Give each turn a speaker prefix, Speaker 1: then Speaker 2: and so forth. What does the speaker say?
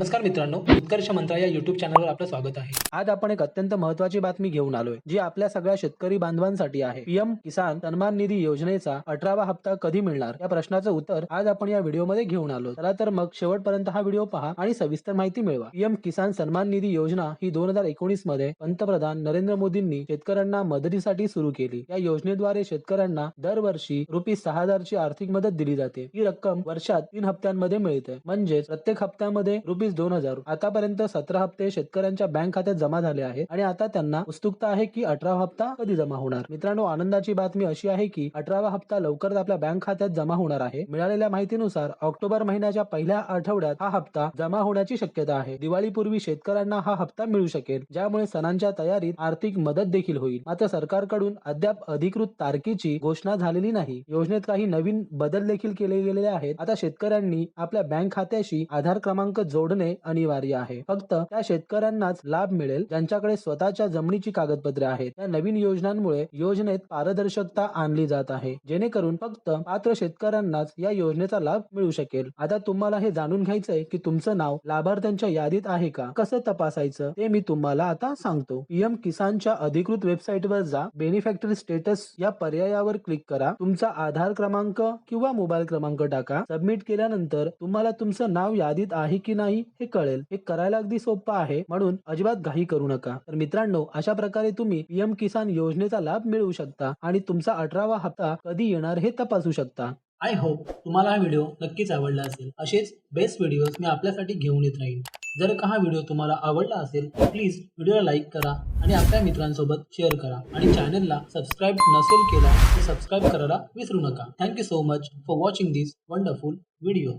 Speaker 1: नमस्कार मित्रांनो उत्कर्ष मंत्रा या युट्यूब चॅनलवर आपलं स्वागत आहे. आज आपण एक अत्यंत महत्वाची बातमी घेऊन आलोय जी आपल्या सगळ्या शेतकरी बांधवांसाठी आहे. पीएम किसान सन्मान निधी योजनेचा अठरावा हप्ता कधी मिळणार? या प्रश्नाचं उत्तर आज आपण या व्हिडिओमध्ये घेऊन आलो चला तर मग शेवटपर्यंत हा व्हिडिओ पहा आणि सविस्तर माहिती मिळवा. पीएम किसान सन्मान निधी योजना ही दोन हजार एकोणीसमध्ये पंतप्रधान नरेंद्र मोदींनी शेतकऱ्यांना मदतीसाठी सुरू केली. या योजनेद्वारे शेतकऱ्यांना दरवर्षी रुपये सहा हजारची आर्थिक मदत दिली जाते. ही रक्कम वर्षात तीन हप्त्यांमध्ये मिळते. म्हणजेच प्रत्येक हप्त्यामध्ये रुपीज दोन हजार. आतापर्यंत सतरा हप्ते शेतकऱ्यांच्या बँक खात्यात जमा झाले आहेत आणि आता त्यांना उत्सुकता आहे की अठरावा हप्ता कधी जमा होणार. मित्रांनो आनंदाची बातमी अशी आहे की अठरावा हप्ता लवकरच आपल्या बँक खात्यात जमा होणार आहे. मिळालेल्या माहितीनुसार ऑक्टोबर महिन्याच्या पहिल्या आठवड्यात हा हप्ता जमा होण्याची शक्यता आहे. दिवाळीपूर्वी शेतकऱ्यांना हा हप्ता मिळू शकेल ज्यामुळे सणांच्या तयारीत आर्थिक मदत देखील होईल. मात्र सरकारकडून अद्याप अधिकृत तारखेची घोषणा झालेली नाही. योजनेत काही नवीन बदल देखील केले गेलेले आहेत. आता शेतकऱ्यांनी आपल्या बँक खात्याशी आधार क्रमांक जोडणे अनिवार्य आहे. फक्त त्या शेतकऱ्यांनाच लाभ मिळेल ज्यांच्याकडे स्वतःच्या जमिनीची कागदपत्रे आहेत. या नवीन योजनांमुळे योजनेत पारदर्शकता आणली जात आहे. जेणेकरून फक्त पात्र शेतकऱ्यांनाच या योजनेचा लाभ मिळू शकेल. आता तुम्हाला हे जाणून घ्यायचंय की तुमचं नाव लाभार्थ्यांच्या यादीत आहे का? कसं तपासायचं? ते मी तुम्हाला आता सांगतो. पीएम किसानच्या अधिकृत वेबसाईटवर जा. बेनिफॅक्टरी स्टेटस या पर्यायावर क्लिक करा. तुमचा आधार क्रमांक किंवा मोबाईल क्रमांक टाका. सबमिट केल्यानंतर तुम्हाला तुमचं नाव यादीत आहे की नाही हे कळेल. हे करायला अगदी सोपं आहे. म्हणून अजिबात घाई करू नका. तर मित्रांनो अशा प्रकारे तुम्ही पीएम किसान योजनेचा लाभ मिळवू शकता आणि तुमचा अठरावा हप्ता कधी येणार हे तपासू शकता. आय होप तुम्हाला हा व्हिडिओ नक्कीच आवडला असेल. असेच बेस्ट व्हिडिओज मी आपल्यासाठी घेऊन येत राहीन. जर का हा व्हिडिओ तुम्हाला आवडला असेल तर प्लीज व्हिडिओला लाईक करा आणि आपल्या मित्रांसोबत शेअर करा आणि चॅनलला सबस्क्राईब नसेल केला तर सबस्क्राईब करायला विसरू नका. Thank you so much for watching this wonderful video